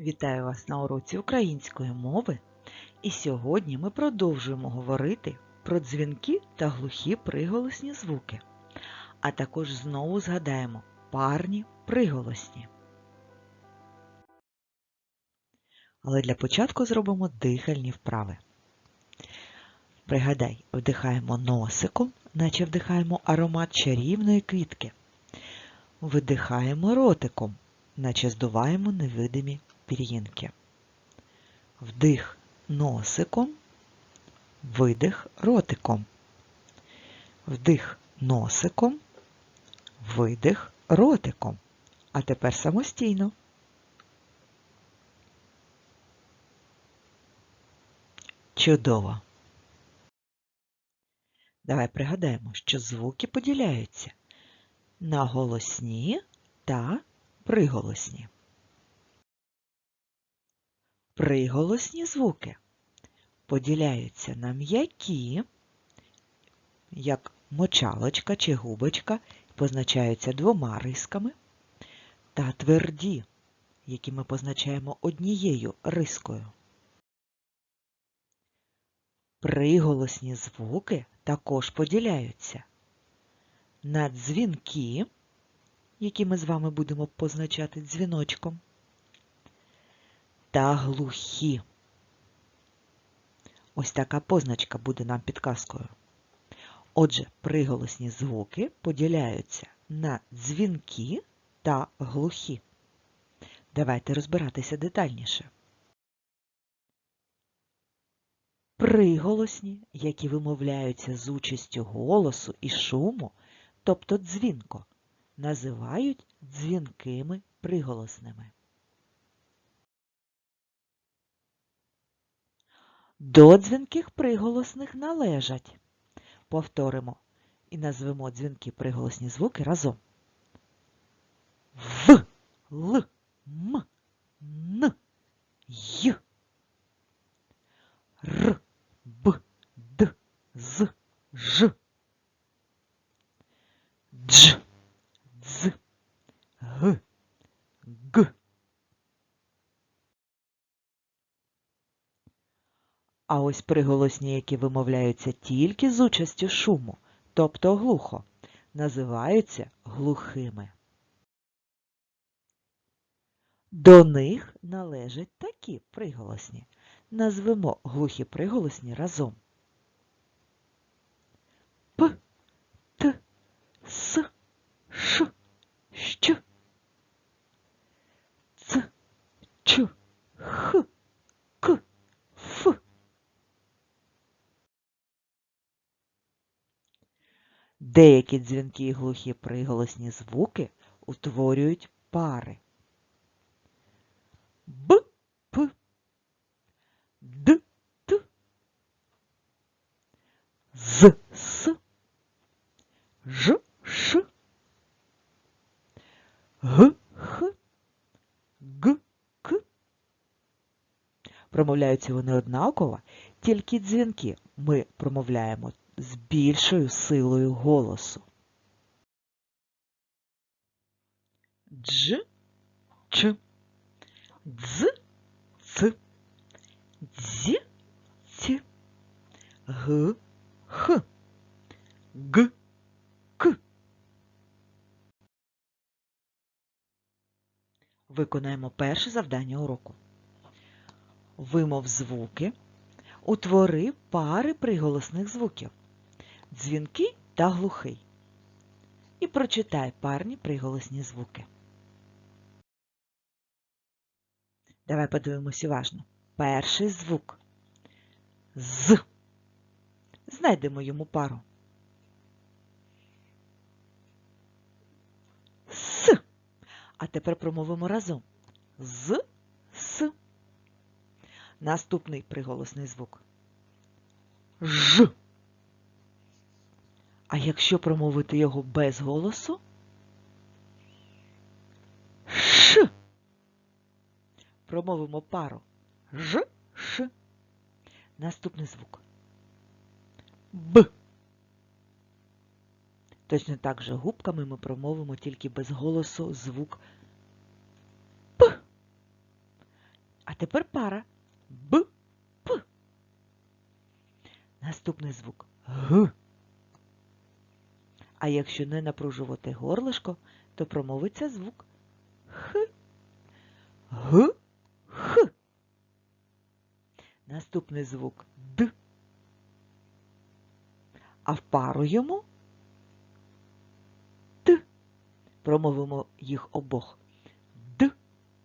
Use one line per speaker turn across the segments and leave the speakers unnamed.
Вітаю вас на уроці української мови. І сьогодні ми продовжуємо говорити про дзвінки та глухі приголосні звуки. А також знову згадаємо парні приголосні. Але для початку зробимо дихальні вправи. Пригадай, вдихаємо носиком, наче вдихаємо аромат чарівної квітки. Видихаємо ротиком, наче здуваємо невидимі пір'їнки. Вдих носиком, видих ротиком. Вдих носиком, видих ротиком. А тепер самостійно. Чудово. Давай пригадаємо, що звуки поділяються на голосні та приголосні. Приголосні звуки поділяються на м'які, як мочалочка чи губочка, позначаються двома рисками, та тверді, які ми позначаємо однією рискою. Приголосні звуки також поділяються на дзвінки, які ми з вами будемо позначати дзвіночком, та глухі. Ось така позначка буде нам підказкою. Отже, приголосні звуки поділяються на дзвінки та глухі. Давайте розбиратися детальніше. Приголосні, які вимовляються з участю голосу і шуму, тобто дзвінко, називають дзвінкими приголосними. До дзвінких приголосних належать. Повторимо і назвемо дзвінки приголосні звуки разом. В, Л, М, Н, Й, Р, Б, Д, З, Ж, Дж, Дз, Г, Г. А ось приголосні, які вимовляються тільки з участю шуму, тобто глухо, називаються глухими. До них належать такі приголосні. Назвемо глухі приголосні разом. П, Т, С, Ш, Щ, Ц, Ч, Х, К, Ф. Деякі дзвінки і глухі приголосні звуки утворюють пари. Б, П, Д, Т, З, С, Ж, Ш, Г, Х, Г, К. Промовляються вони однаково, тільки дзвінки ми промовляємо з більшою силою голосу. Дж, Ч, Дз, Ц, Дз, Ц, Г, Х, Г, К. Виконаємо перше завдання уроку. Вимов звуки, утвори пари приголосних звуків дзвінки та глухий. І прочитай парні приголосні звуки. Давай подивимось уважно. Перший звук з. Знайдемо йому пару. С. А тепер промовимо разом. З, с. Наступний приголосний звук. Ж. А якщо промовити його без голосу? Ш. Промовимо пару Ж, Ш. Наступний звук. Б. Точно так же губками ми промовимо тільки без голосу звук П. А тепер пара. Б, П. Наступний звук Г. А якщо не напружувати горлишко, то промовиться звук Х. Г, Х. Наступний звук Д. А в пару йому Т. Промовимо їх обох. Д,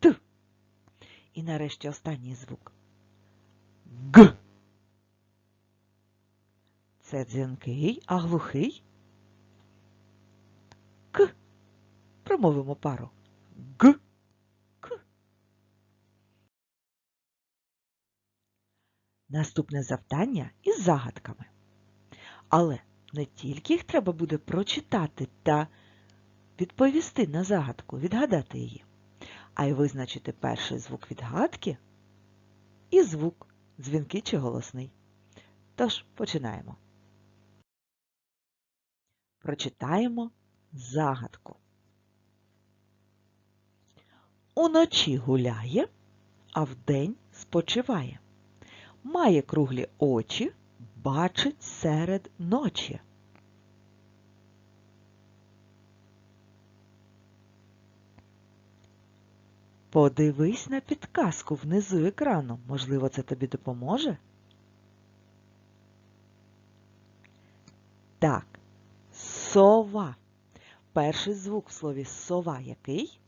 Т. І нарешті останній звук. Г. Це дзвінкий, а глухий. К. Промовимо пару. Г. К. Наступне завдання із загадками. Але не тільки їх треба буде прочитати та відповісти на загадку, відгадати її, а й визначити перший звук відгадки і звук, дзвінкий чи голосний. Тож починаємо. Прочитаємо загадку. Уночі гуляє, а вдень спочиває. Має круглі очі, бачить серед ночі. Подивись на підказку внизу екрану. Можливо, це тобі допоможе? Так, сова. Перший звук в слові сова який?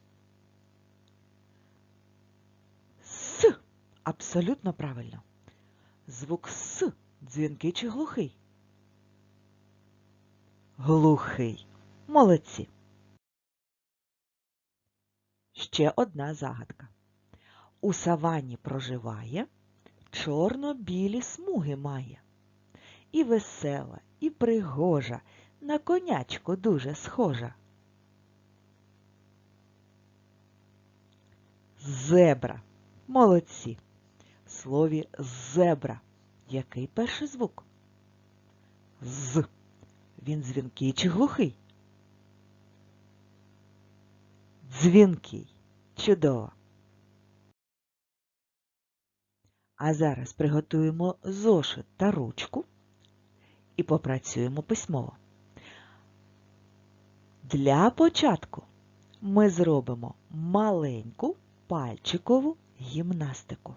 С. Абсолютно правильно. Звук С. Дзвінкий чи глухий? Глухий. Молодці. Ще одна загадка. У савані проживає, чорно-білі смуги має. І весела, і пригожа, на конячку дуже схожа. Зебра. Молодці. Слові зебра. Який перший звук? З. Він дзвінкий чи глухий? Дзвінкий. Чудово. А зараз приготуємо зошит та ручку і попрацюємо письмово. Для початку ми зробимо маленьку пальчикову гімнастику.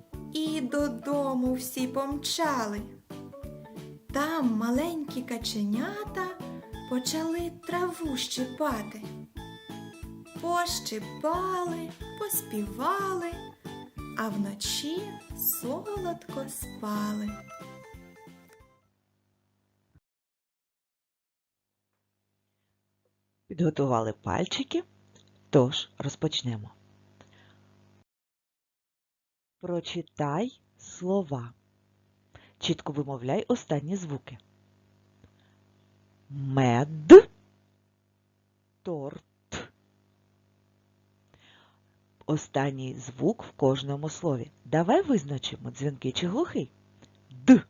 і додому всі помчали. Там маленькі каченята почали траву щипати. Пощипали, поспівали, а вночі солодко спали.
Підготували пальчики, тож розпочнемо. Прочитай слова. Чітко вимовляй останні звуки. Мед. Торт. Останній звук в кожному слові. Давай визначимо дзвінкий чи глухий. Д.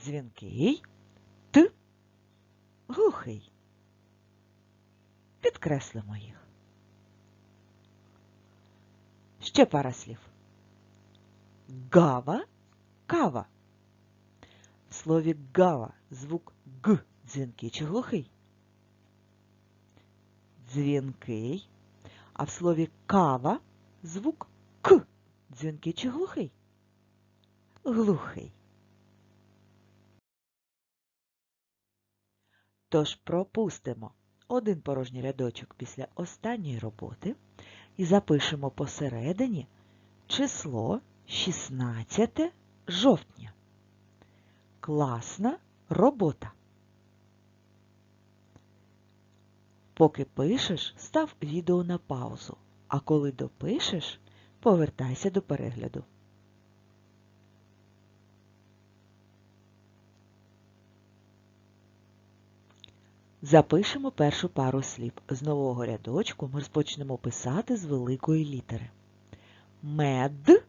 Дзвінкий. Т. Глухий. Підкреслимо їх. Ще пара слів. Гава, кава. В слові гава звук Г дзвінкий чи глухий? Дзвінкий. А в слові кава звук К. Дзвінкий чи глухий? Глухий. Тож пропустимо один порожній рядочок після останньої роботи і запишемо посередині число 16 жовтня. Класна робота. Поки пишеш, став відео на паузу, а коли допишеш, повертайся до перегляду. Запишемо першу пару слів. З нового рядочку ми розпочнемо писати з великої літери. Мед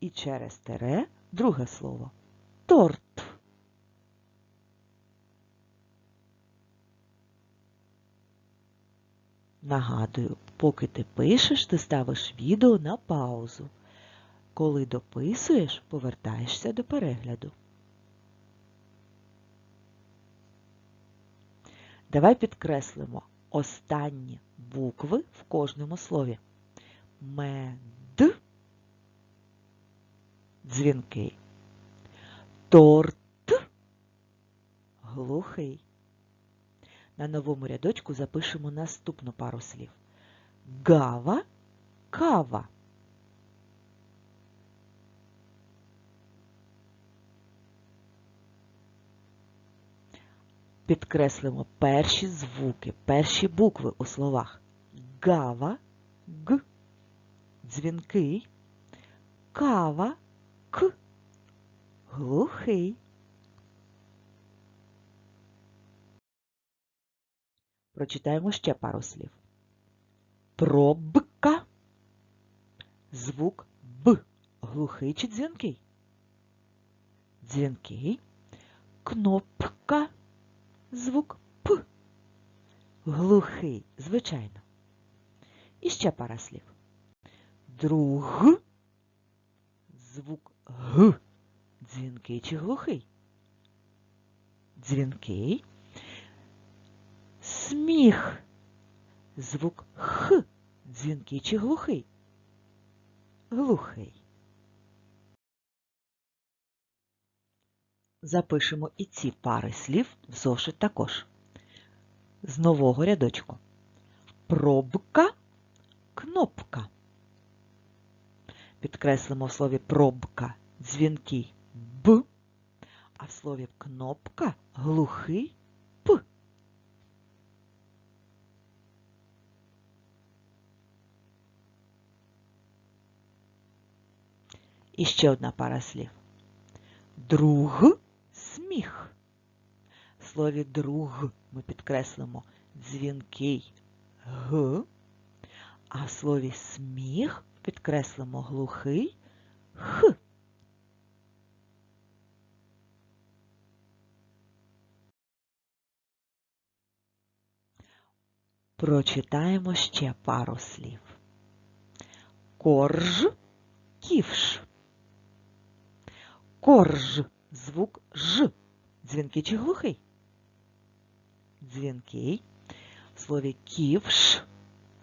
і через тере друге слово. Торт. Нагадую, поки ти пишеш, ти ставиш відео на паузу. Коли дописуєш, повертаєшся до перегляду. Давай підкреслимо останні букви в кожному слові. Мед, дзвінкий, торт, глухий. На новому рядочку запишемо наступну пару слів. Гава, кава. Підкреслимо перші звуки, перші букви у словах. Гава, г, дзвінкий, кава, к, глухий. Прочитаємо ще пару слів. Пробка. Звук Б. Глухий чи дзвінкий? Дзвінкий. Кнопка. Звук П. Глухий, звичайно. І ще пара слів. Друг. Звук Г. Дзвінкий чи глухий? Дзвінкий. Сміх. Звук Х. Дзвінкий чи глухий? Глухий. Запишемо і ці пари слів в зошит також. З нового рядочку. Пробка, кнопка. Підкреслимо в слові пробка дзвінкий Б, а в слові кнопка глухий П. І ще одна пара слів. Друг В слові друг ми підкреслимо дзвінкий Г, а в слові сміх підкреслимо глухий Х. Прочитаємо ще пару слів. Корж, ківш. Корж. Звук Ж. Дзвінкий чи глухий? Дзвінкий. В слові ківш.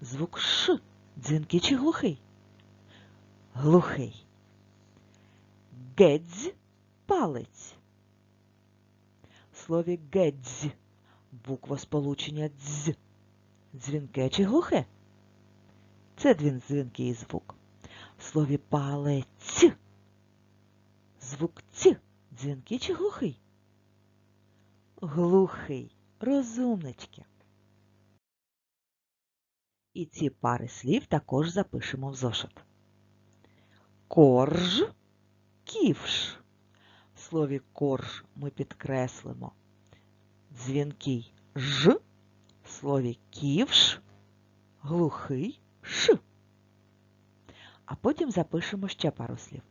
Звук Ш. Дзвінкий чи глухий? Глухий. Гедзь палець. В слові гедзь. Буква сполучення дз. Дзвінке чи глухе? Це дзвінкий звук. В слові палець. Звук ць. Дзвінкий чи глухий? Глухий. Розумнички. І ці пари слів також запишемо в зошит. Корж, ківш. В слові корж ми підкреслимо дзвінкий ж, в слові ківш, глухий ш. А потім запишемо ще пару слів.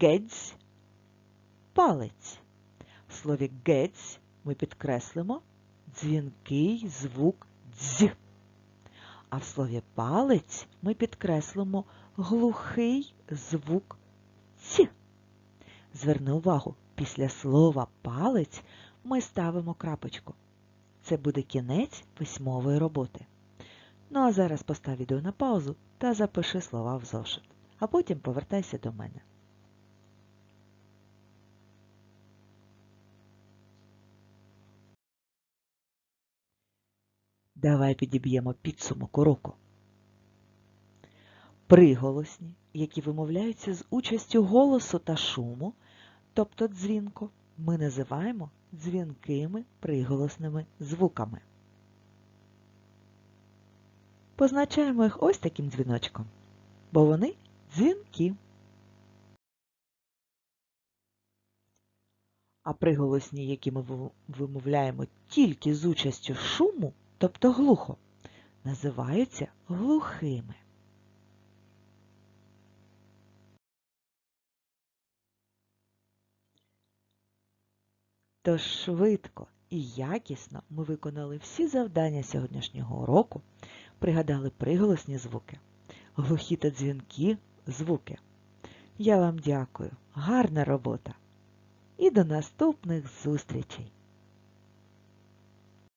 Гедзь, палець. В слові гець ми підкреслимо дзвінкий звук дз. А в слові палець ми підкреслимо глухий звук ць. Зверни увагу, після слова палець ми ставимо крапочку. Це буде кінець письмової роботи. Ну а зараз постав відео на паузу та запиши слова в зошит, а потім повертайся до мене. Давай підіб'ємо підсумок уроку. Приголосні, які вимовляються з участю голосу та шуму, тобто дзвінку, ми називаємо дзвінкими приголосними звуками. Позначаємо їх ось таким дзвіночком, бо вони дзвінки. А приголосні, які ми вимовляємо тільки з участю шуму, тобто глухо, називаються глухими. Тож швидко і якісно ми виконали всі завдання сьогоднішнього уроку, пригадали приголосні звуки, глухі та дзвінкі звуки. Я вам дякую. Гарна робота! І до наступних зустрічей!